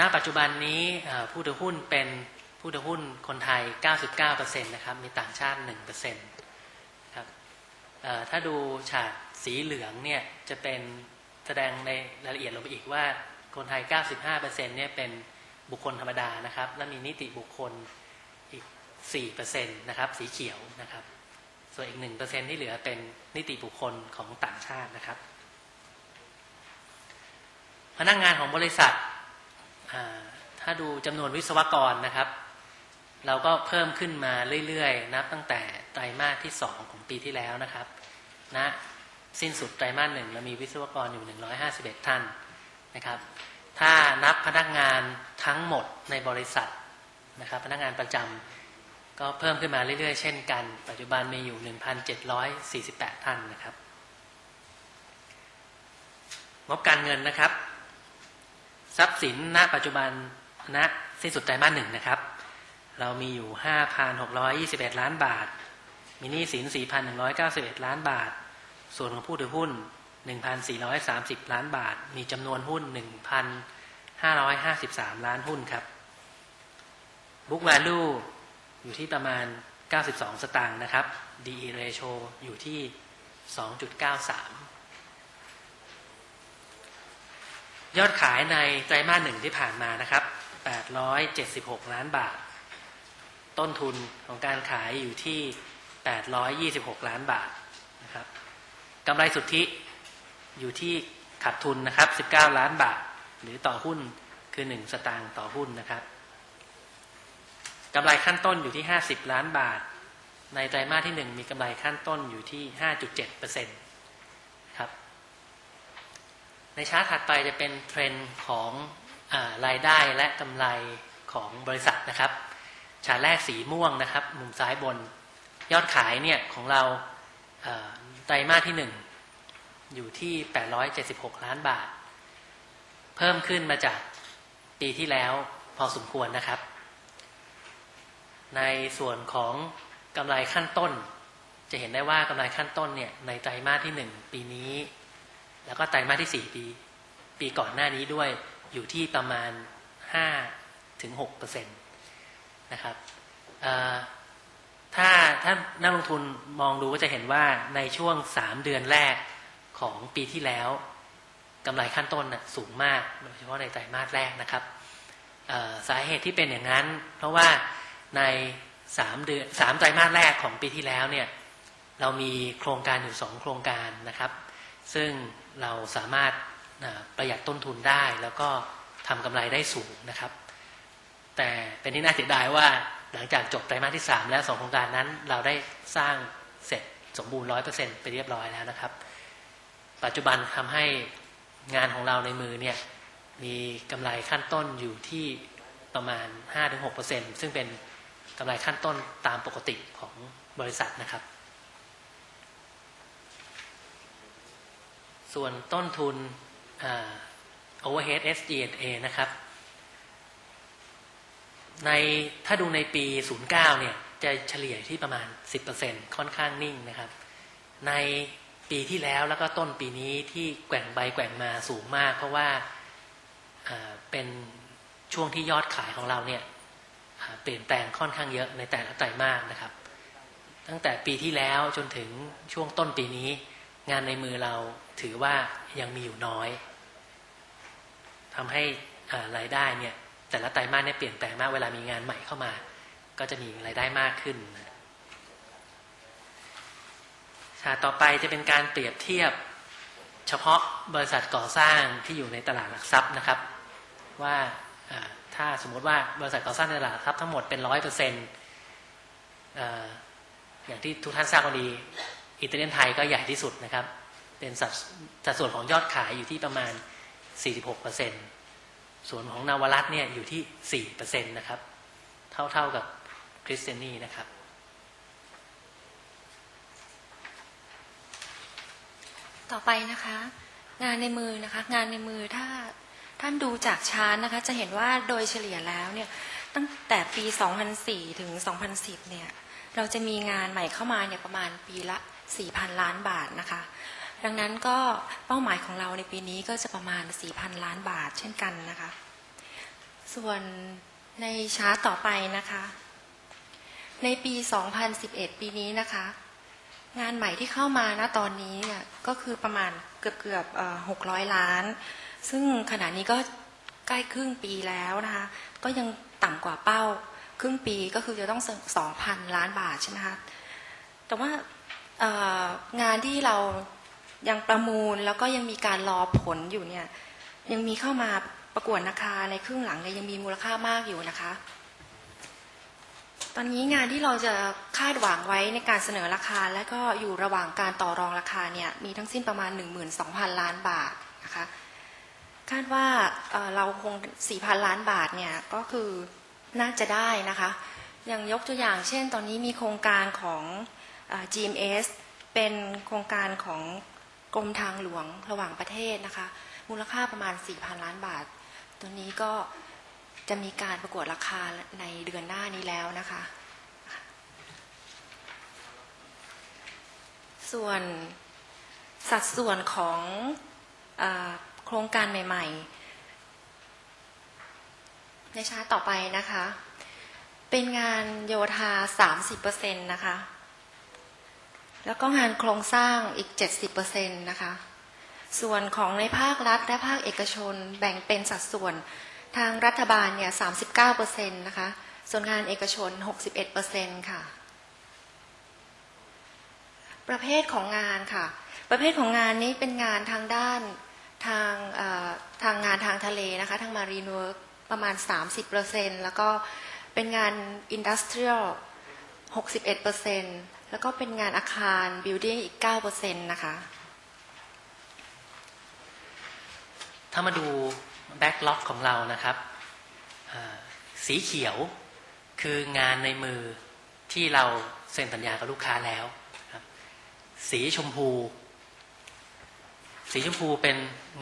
ณปัจจุบันนี้ผู้ถือหุ้นเป็นผู้ถือหุ้นคนไทย 99%นะครับมีต่างชาติ 1%ครับถ้าดูฉากสีเหลืองเนี่ยจะเป็นแสดงในรายละเอียดลงไปอีกว่าคนไทย 95%เนี่ยเป็นบุคคลธรรมดานะครับ และมีนิติบุคคลอีก 4%นะครับสีเขียวนะครับ ส่วนอีก 1%ที่เหลือเป็นนิติบุคคลของต่างชาตินะครับ พนักงานของบริษัท ถ้าดูจำนวนวิศวกรนะครับ เราก็เพิ่มขึ้นมาเรื่อยๆ นับตั้งแต่ไตรมาสที่2ของปีที่แล้วนะครับณนะสิ้นสุดไตรมาสหนึ่งเรามีวิศวกรอยู่ 151 ท่านนะครับ ถ้านับพนักงานทั้งหมดในบริษัทนะครับ พนักงานประจำก็เพิ่มขึ้นมาเรื่อยๆ เช่นกัน ปัจจุบันมีอยู่ 1,748 ท่านนะครับงบการเงินนะครับ ทรัพย์สินณปัจจุบันณสิ้นสุดไตรมาสหนึ่งนะครับ เรามีอยู่ 5,621 ล้านบาท มีหนี้สิน 4,191 ล้านบาท ส่วนของผู้ถือหุ้น 1,430 ล้านบาท มีจำนวนหุ้น 1,553 ล้านหุ้นครับ book value อยู่ที่ประมาณ 92 สตางค์นะครับ DE ratio อยู่ที่ 2.93 ยอดขายในไตรมาสหนึ่งที่ผ่านมานะครับ 876 ล้านบาท ต้นทุนของการขายอยู่ที่ 826 ล้านบาทนะครับกำไรสุทธิอยู่ที่ขาดทุนนะครับ 19 ล้านบาท หรือต่อหุ้นคือ 1 สตางค์ต่อหุ้นนะครับกำไรขั้นต้นอยู่ที่ 50 ล้านบาท ในไตรมาสที่ 1 มีกำไรขั้นต้นอยู่ที่ 5.7%ครับ ในชาร์ตถัดไปจะเป็นเทรนด์ของอารายได้และกำไรของบริษัทนะครับ ชาร์ตแรกสีม่วงนะครับ มุมซ้ายบนยอดขายเนี่ยของเราไตรมาสที่หนึ่งอยู่ที่ 876 ล้านบาท เพิ่มขึ้นมาจากปีที่แล้วพอสมควรนะครับ ในส่วนของกำไรขั้นต้น จะเห็นได้ว่ากำไรขั้นต้นเนี่ยในไตรมาสที่หนึ่งปีนี้ แล้วก็ไตรมาสที่สี่ปี ปีก่อนหน้านี้ด้วยอยู่ที่ประมาณ 5 ถึง6เปอร์เซ็นต์นะครับถ้าถ้านักลงทุนมองดูก็จะเห็นว่าในช่วง 3 เดือนแรกของปีที่แล้วกำไรขั้นต้นนะสูงมากโดยเฉพาะในไตรมาสแรกนะครับสาเหตุที่เป็นอย่างนั้น เพราะว่าใน3เดือนสามไตรมาสแรกของปีที่แล้วเนี่ยเรามีโครงการอยู่สองโครงการนะครับ ซึ่งเราสามารถประหยัดต้นทุนได้ แล้วก็ทำกำไรได้สูงนะครับ แต่เป็นที่น่าเสียดายว่าหลังจากจบไตรมาสที่ 3 แล้วสองโครงการนั้น เราได้สร้างเสร็จสมบูรณ์ร้อยเปอร์เซ็นไปเรียบร้อยแล้วนะครับ ปัจจุบันทำให้งานของเราในมือเนี่ยมีกำไรขั้นต้นอยู่ที่ประมาณ 5-6%ซึ่งเป็นกำไรขั้นต้นตามปกติของบริษัทนะครับ ส่วนต้นทุน overhead SG&A นะครับ ในถ้าดูในปี 09 เนี่ย จะเฉลี่ยที่ประมาณ 10%ค่อนข้างนิ่งนะครับ ในปีที่แล้วแล้วก็ต้นปีนี้ที่แกว่งใบแกว่งมาสูงมาก เพราะว่าาเป็นช่วงที่ยอดขายของเราเนี่ยเปลี่ยนแปลงค่อนข้างเยอะในแต่ละไตรมาสนะครับ ตั้งแต่ปีที่แล้วจนถึงช่วงต้นปีนี้ งานในมือเราถือว่ายังมีอยู่น้อยทำให้รายได้เนี่ย แต่ละไตรมาสเนี่ยเปลี่ยนแปลงมากเวลามีงานใหม่เข้ามา ก็จะมีรายได้มากขึ้นฉากต่อไปจะเป็นการเปรียบเทียบเฉพาะบริษัทก่อสร้างที่อยู่ในตลาดหลักทรัพย์นะครับ ว่าอ่าถ้าสมมติว่าบริษัทก่อสร้างในตลาดหลักทรัพย์ทั้งหมดเป็นร้อยเปอร์เซ็นต์อย่างที่ทุกท่านทราบกันดี อิตาเลียนไทยก็ใหญ่ที่สุดนะครับ เป็นสัดสัดส่วนของยอดขายอยู่ที่ประมาณ 46เปอร์เซ็นต์ส่วนของนาวรัตเนี่ยอยู่ที่4เปอร์เซ็นะครับ เท่าเท่ากับคริสเตนีนะครับ ต่อไปนะคะ งานในมือนะคะ งานในมือถ้าท่านดูจากชาร์ตนะคะ จะเห็นว่าโดยเฉลี่ยแล้วเนี่ยตั้งแต่ปี 2004 ถึง 2010 เนี่ย เราจะมีงานใหม่เข้ามาเนี่ยประมาณปีละ 4,000 ล้านบาทนะคะ ดังนั้นก็เป้าหมายของเราในปีนี้ก็จะประมาณ 4,000 ล้านบาทเช่นกันนะคะ ส่วนในชาร์ตต่อไปนะคะ ในปี 2011 ปีนี้นะคะ งานใหม่ที่เข้ามาณตอนนี้เนี่ยก็คือประมาณเกือบเกือบหกร้อยล้าน ซึ่งขณะนี้ก็ใกล้ครึ่งปีแล้วนะคะ ก็ยังต่ำกว่าเป้าครึ่งปีก็คือจะต้องสองพันล้านบาทใช่ไหมคะ แต่ว่า งานที่เรายังประมูลแล้วก็ยังมีการรอผลอยู่เนี่ย ยังมีเข้ามาประกวดราคาในครึ่งหลังเนี่ยยังมีมูลค่ามากอยู่นะคะ ตอนนี้งานที่เราจะคาดหวังไว้ในการเสนอราคา และก็อยู่ระหว่างการต่อรองราคาเนี่ยมีทั้งสิ้นประมาณ 12,000 ล้านบาทนะคะคาดว่าเเราคง 4,000 ล้านบาทเนี่ยก็คือน่าจะได้นะคะ อย่างยกตัวอย่างเช่น ตอนนี้มีโครงการของ GMS เป็นโครงการของกรมทางหลวงระหว่างประเทศนะคะ มูลค่าประมาณ 4,000 ล้านบาท ตัวนี้ก็จะมีการประกวดราคาในเดือนหน้านี้แล้วนะคะ ส่วนสัดส่วนของอโครงการใหม่ ๆ ในชาร์ตต่อไปนะคะ เป็นงานโยธา 30%นะคะ แล้วก็งานโครงสร้างอีก 70%นะคะ ส่วนของในภาครัฐและภาคเอกชนแบ่งเป็นสัดส่วนทางรัฐบาลเนี่ย 39%นะคะ ส่วนงานเอกชน 61%ค่ะ ประเภทของงานค่ะ ประเภทของงานนี้เป็นงานทางด้านทางทางงานทางทะเลนะคะ ทางมารีนเวิร์กประมาณ 30%แล้วก็เป็นงานอินดัสเทรียล61% แล้วก็เป็นงานอาคารบิลดิ้งอีก 9%นะคะ ถ้ามาดูแบ็กล็อกของเรานะครับสีเขียวคืองานในมือที่เราเซ็นสัญญากับลูกค้าแล้วสีชมพู สีชมพูเป็น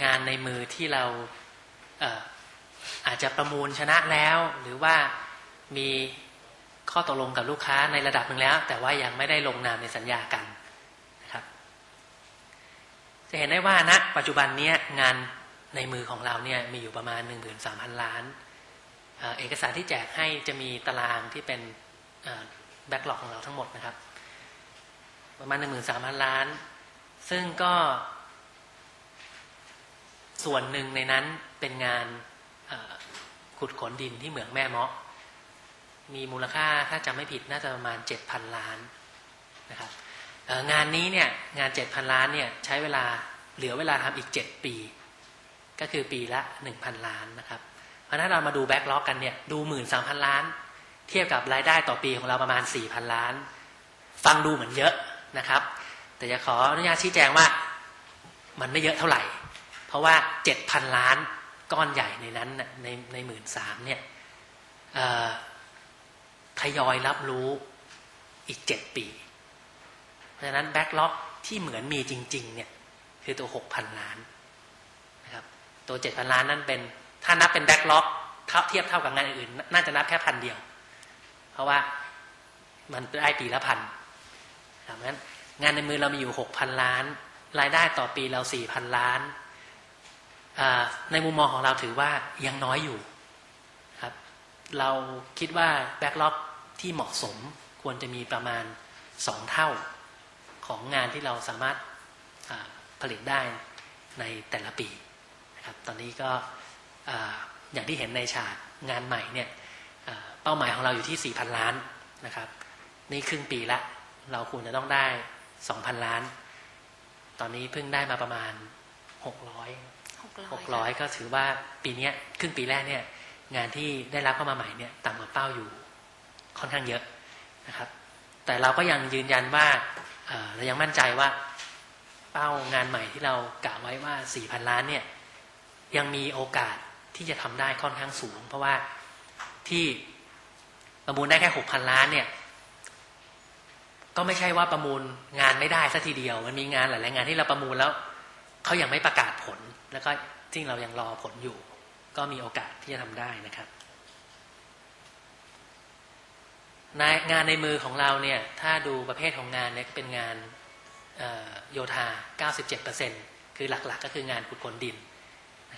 งานในมือที่เราอาจจะประมูลชนะแล้ว หรือว่ามี ข้อตกลงกับลูกค้าในระดับหนึ่งแล้ว แต่ว่ายังไม่ได้ลงนามในสัญญากันนะครับ จะเห็นได้ว่าณปัจจุบันนี้งานในมือของเราเนี่ยมีอยู่ประมาณ 13,000 ล้านเอ่อเอกสารที่แจกให้จะมีตารางที่เป็นแบ็กหลอกของเราทั้งหมดนะครับ ประมาณ 13,000 ล้าน ซึ่งก็ ส่วนหนึ่งในนั้นเป็นงานขุดขนดินที่เหมืองแม่เมาะ มีมูลค่าถ้าจำไม่ผิดน่าจะประมาณ 7,000 ล้านนะครับงานนี้เนี่ยงาน 7,000 ล้านเนี่ยใช้เวลาเหลือเวลาทำอีก 7 ปี ก็คือปีละ 1,000 ล้านนะครับ เพราะนั้นเรามาดูแบ็กล็อกกันเนี่ยดู 13,000 ล้าน เทียบกับรายได้ต่อปีของเราประมาณ 4,000 ล้าน ฟังดูเหมือนเยอะนะครับ แต่จะขออนุญาตชี้แจงว่ามันไม่เยอะเท่าไหร่ เพราะว่า 7,000 ล้านก้อนใหญ่ในนั้นในในหมื่นสามเนี่ย ทยอยรับรู้อีก7ปี เพราะฉะนั้นแบ็กล็อกที่เหมือนมีจริง ๆ เนี่ย คือตัว6,000ล้านนะครับ ตัว7,000ล้านนั่นเป็น ถ้านับเป็นแบ็กล็อกเทียบเท่ากับงานอื่นๆน่าจะนับแค่พันเดียว เพราะว่ามันได้ปีละพันดังนั้นงานในมือเรามีอยู่6,000ล้าน รายได้ต่อปีเรา4,000ล้าน ในมุมมองของเราถือว่ายังน้อยอยู่ เราคิดว่าแบ็กล็อกที่เหมาะสมควรจะมีประมาณ 2 เท่าของงานที่เราสามารถอ่าผลิตได้ในแต่ละปีนะครับตอนนี้ก็อ่าอย่างที่เห็นในฉากงานใหม่เนี่ยอ่าเป้าหมายของเราอยู่ที่ 4,000 ล้านนะครับนี่ครึ่งปีละเราควรจะต้องได้ 2,000 ล้าน ตอนนี้เพิ่งได้มาประมาณ 600 600 ก็ถือว่าปีเนี้ยครึ่งปีแรกเนี่ย งานที่ได้รับเข้ามาใหม่เนี่ยต่ำกว่าเป้าอยู่ค่อนข้างเยอะนะครับ แต่เราก็ยังยืนยันว่าเรายังมั่นใจว่าเป้างานใหม่ที่เรากะไว้ว่า 4,000 ล้านเนี่ยยังมีโอกาสที่จะทำได้ค่อนข้างสูง เพราะว่าที่ประมูลได้แค่ 6,000 ล้านเนี่ยก็ไม่ใช่ว่าประมูลงานไม่ได้สัทีเดียว มันมีงานหลายๆงานที่เราประมูลแล้วเขายังไม่ประกาศผล แล้วก็จริงเรายังรอผลอยู่ ก็มีโอกาสที่จะทำได้นะครับงานในมือของเราเนี่ยถ้าดูประเภทของงานเนี่ยเป็นงานโยธา 97%คือหลักๆก็คืองานขุดขนดิน